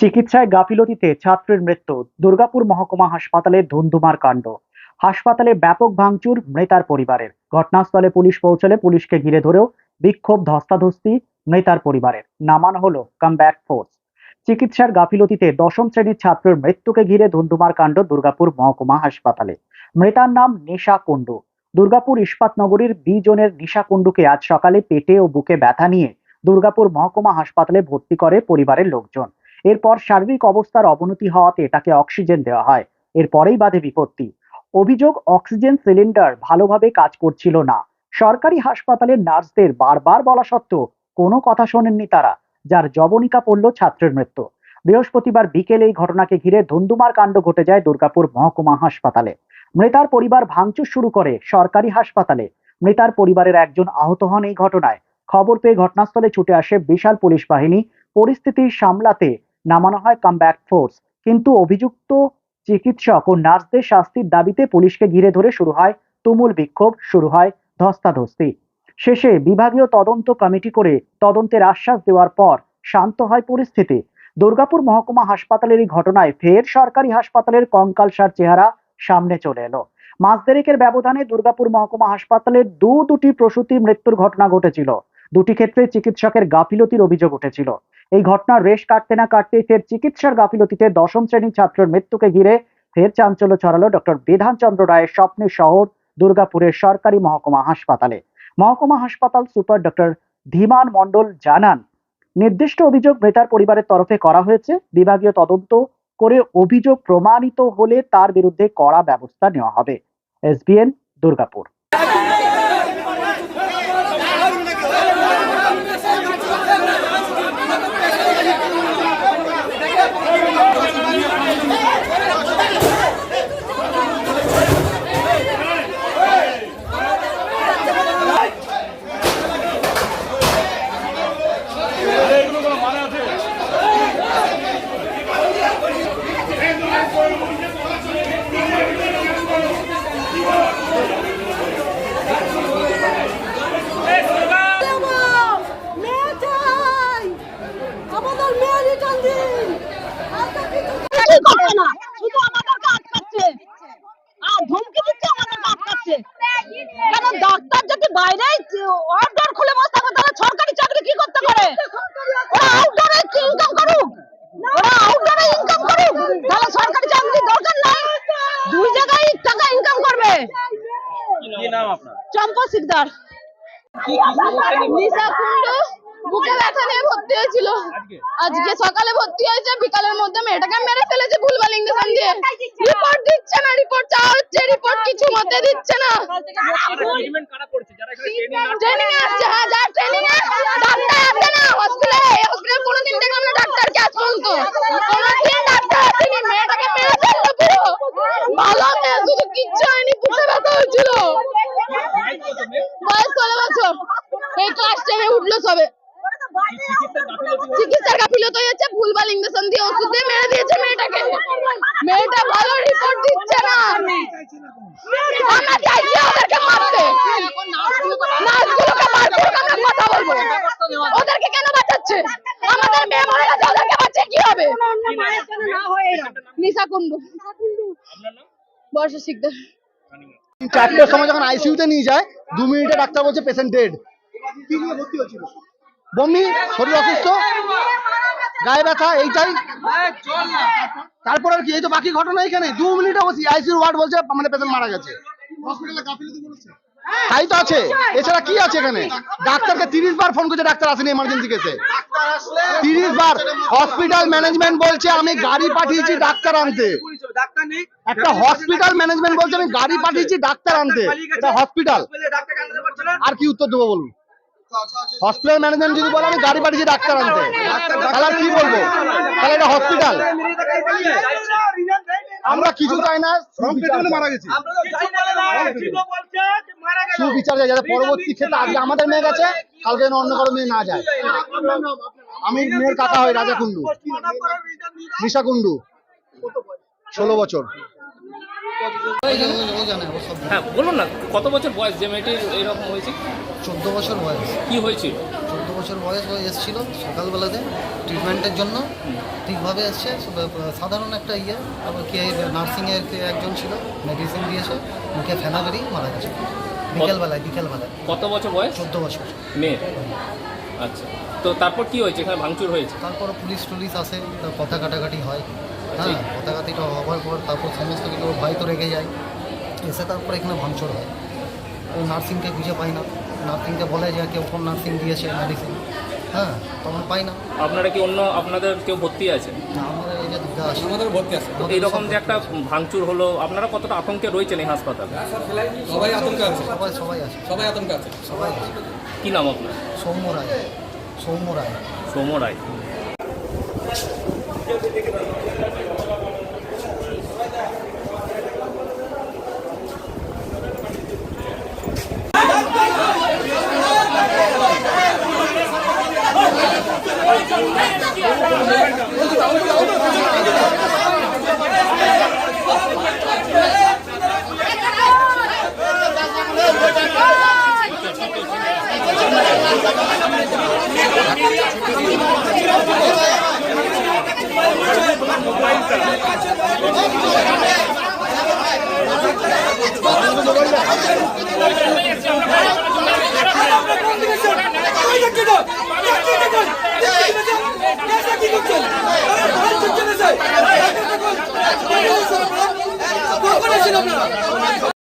চিকিৎসায় গাফিলতিতে ছাত্রের মৃত্যু, দুর্গাপুর মহকুমা হাসপাতালে ধুন্ধুমার কাণ্ড। হাসপাতালে ব্যাপক ভাঙচুর, মৃতার পরিবারের। ঘটনাস্থলে পুলিশ পৌঁছলে পুলিশকে ঘিরে ধরেও বিক্ষোভ ধস্তাধস্তি, মৃতার পরিবারের। নামানো হলো কামব্যাক ফোর্স। চিকিৎসার গাফিলতিতে দশম শ্রেণির ছাত্রের মৃত্যুকে ঘিরে ধুন্ধুমার কাণ্ড দুর্গাপুর মহকুমা হাসপাতালে। মৃতার নাম নিশা কুণ্ডু। দুর্গাপুর ইস্পাত নগরীর বি জোনের নিশা কুণ্ডুকে আজ সকালে পেটে ও বুকে ব্যথা নিয়ে দুর্গাপুর মহকুমা হাসপাতালে ভর্তি করে পরিবারের লোকজন। এরপর শারীরিক অবস্থার অবনতি হওয়াতে তাকে অক্সিজেন দেওয়া হয়। এরপরেই বাধে বিপত্তি। অভিযোগ, অক্সিজেন সিলিন্ডার ভালোভাবে কাজ করছিল না। সরকারি হাসপাতালের নার্সদের বারবার বলা সত্ত্বেও কোনো কথা শোনেননি তারা, যার জবনিকা পড়ল ছাত্রের মৃত্যু। বৃহস্পতিবার বিকেলে এই ঘটনাকে ঘিরে ধুন্ধুমার কাণ্ড ঘটে যায় দুর্গাপুর মহকুমা হাসপাতালে। মৃতার পরিবার ভাঙচুর শুরু করে সরকারি হাসপাতালে। মৃতার পরিবারের একজন আহত হন এই ঘটনায়। খবর পেয়ে ঘটনাস্থলে ছুটে আসে বিশাল পুলিশ বাহিনী। পরিস্থিতি সামলাতে নামানো হয় কামব্যাক ফোর্স কিন্তু অভিযুক্ত চিকিৎসক ও নার্সদের শাস্তির দাবিতে পুলিশকে ঘিরে ধরে শুরু হয় তুমুল বিক্ষোভ, শুরু হয় ধস্তাধস্তি। শেষে বিভাগীয় তদন্ত কমিটি করে তদন্তের আশ্বাস দেওয়ার পর শান্ত হয় পরিস্থিতি। দুর্গাপুর মহকুমা হাসপাতালের এই ঘটনায় ফের সরকারি হাসপাতালের কঙ্কালসার চেহারা সামনে চলে এলো। মাস দেড়েকের ব্যবধানে দুর্গাপুর মহকুমা হাসপাতালের দু দুটি প্রসূতি মৃত্যুর ঘটনা ঘটেছিল। দুটি ক্ষেত্রে চিকিৎসকের গাফিলতির অভিযোগ উঠেছিল। এই ঘটনার রেশ কাটতে না কাটতে ফের চিকিৎসার গাফিলতিতে দশম শ্রেণির ছাত্রের মৃত্যুকে ঘিরে ফের চাঞ্চল্য ছড়ালো ডক্টর বিধানচন্দ্র রায়ের স্বপ্নের শহর, দুর্গাপুরের সরকারি মহকুমা হাসপাতালে। মহকুমা হাসপাতাল সুপার ডক্টর ধীমান মণ্ডল জানান, নির্দিষ্ট অভিযোগ ভেতার পরিবারের তরফে করা হয়েছে। বিভাগীয় তদন্ত করে অভিযোগ প্রমাণিত হলে তার বিরুদ্ধে কড়া ব্যবস্থা নেওয়া হবে। এসবিএন, দুর্গাপুর দেবো! মেয়ে চাই! আমাদের মেয়ে রিটার্ন দিন! আর তো কিছু কিছুই করছে না, শুধু আমাদেরকে আটকাচ্ছে। আর ধমকি দিচ্ছে আমাদেরকে আটকাচ্ছে। কেন ডাক্তার যদি বাইরে অর্ডার খুলে বসে থাকে তাহলে সরকারি চাকরি কি করতে পারে? ওরা আউটডোরে ইনকাম করুক। ওরা আউটডোরে ইনকাম করুক। তাহলে সরকারি চাকরি দরকার নাই। দুই জায়গায় টাকা ইনকাম করবে। কি নাম আপনার? চম্পা সিকদার। নিশা কুন্ডু বুকে ব্যথা নিয়ে ভর্তি হয়েছিল। আজকে? সকালে ভর্তি হয়েছে বিকালের মধ্যে মেয়েটাকে মেরে ফেলেছে ভুলভাল ইঞ্জেকশন দিয়ে। রিপোর্ট দিচ্ছে না রিপোর্ট চাওয়া হচ্ছে রিপোর্ট কিছু মতে দিচ্ছে না। ট্রেনিং ট্রেনিং আসছে হ্যাঁ যা ট্রেনিং ডাক্তার আসে না হসপিটালে এই কোনোদিন দেখলাম না ডাক্তারকে আজ পর্যন্ত। কোনোদিন ডাক্তার আসেনি মেয়েটাকে মেরে ফেলল পুরো ভালো মেয়ে শুধু কিচ্ছু হয়নি বুকে ব্যথা হয়েছিল। বয়স ষোলো বছর? এই ক্লাস টেনে উঠল সবে। চিকিৎসার গাফিলতি হয়েছে ভুলভাল ইঞ্জেকশন দিয়ে ওষুধ দিয়ে মেরে দিয়েছে মেয়েটাকে। মেয়েটা ভালো রিপোর্ট দিচ্ছে না। আমরা চাইছি ওদেরকে মারতে। নার্সগুলোকে মারতে আমরা কথা বলব। ওদেরকে কেন বাঁচাচ্ছে? আমাদের মেয়ে মরে গেছে, ওদেরকে বাঁচিয়ে কি হবে? নিশা কুন্ডু বর্ষা শিকদার চারটের সময় যখন আইসিইউতে নিয়ে যায়, দু মিনিটে ডাক্তার বলছে পেশেন্ট ডেড বমি? শরীর অসুস্থ? গায়ে ব্যথা? এইটাই? তারপর আর কি? এই তো বাকি ঘটনা এখানে। দু মিনিটে বসি। আইসিইউ ওয়ার্ড বলছে মানে পেশেন্ট মারা গেছে। তাই তো আছে। এছাড়া কি আছে এখানে? ডাক্তারকে তিরিশ বার ফোন করছে ডাক্তার আসেনি এমার্জেন্সি কেসে তিরিশ বার। হসপিটাল ম্যানেজমেন্ট বলছে আমি গাড়ি পাঠিয়েছি ডাক্তার আনতে। একটা হসপিটাল ম্যানেজমেন্ট বলছে আমি গাড়ি পাঠিয়েছি ডাক্তার আনতে। এটা হসপিটাল আর কি উত্তর দেবো বলুন? হসপিটাল ম্যানেজমেন্ট যদি বলে, আমি গাড়ি পাঠিয়েছি ডাক্তার আনতে। তাহলে কি বলব? তাহলে এটা হসপিটাল আমরা কিছু চাই না সুবিচার চাই, যাতে পরবর্তী ক্ষেত্রে আজকে আমাদের মেয়ে গেছে, কালকে যেন অন্য কারও মেয়ে না যায়। আমি মেয়ের কাকা হই, রাজা কুন্ডু নিশা কুন্ডু ষোলো বছর। হ্যাঁ বলুন না কত বছর বয়স যে মেয়েটির এরকম হয়েছে? চোদ্দ বছর বয়স। কি হয়েছিল? চোদ্দ বছর বয়স এসেছিল সকালবেলাতে ট্রিটমেন্টের জন্য। ঠিকভাবে এসছে সাধারণ একটা ইয়ে। তারপর কে নার্সিংয়ের কে একজন ছিল মেডিসিন দিয়েছে মুখে ফেনা বেরিয়ে মারা গেছে। বিকেলবেলায় বিকেলবেলায়। কত বছর বয়স? চোদ্দ বছর। মেয়ে? আচ্ছা তো তারপর কি হয়েছে? এখানে ভাঙচুর হয়েছে? তারপর পুলিশ টুলিশ আসে কথা কাটাকাটি হয়। হ্যাঁ কাটিটা হওয়ার পর তারপর সমস্ত কিছু ভাই তো রেগে যায়। এসে তারপর এখানে ভাঙচুর হয়। ও নার্সিংকে খুঁজে পায় না। নার্সিংকে বলে যে কেউ কোন নার্সিং দিয়েছে মেডিসিন হ্যাঁ তখন পাই না। আপনারা কি অন্য আপনাদের কেউ ভর্তি আছে? আমাদের এই যে আছে। আমাদের ভর্তি আছে। তো এইরকম যে একটা ভাঙচুর হলো আপনারা কতটা আতঙ্কে রয়েছেন এই হাসপাতালে? সবাই আতঙ্কে আছে। সবাই সবাই আছে। সবাই আতঙ্কে আছে। সবাই আছে। কি নাম আপনার? সৌম্য রায়। সৌম্য রায়। সৌম্য রায়। কখন আসেন আপনারা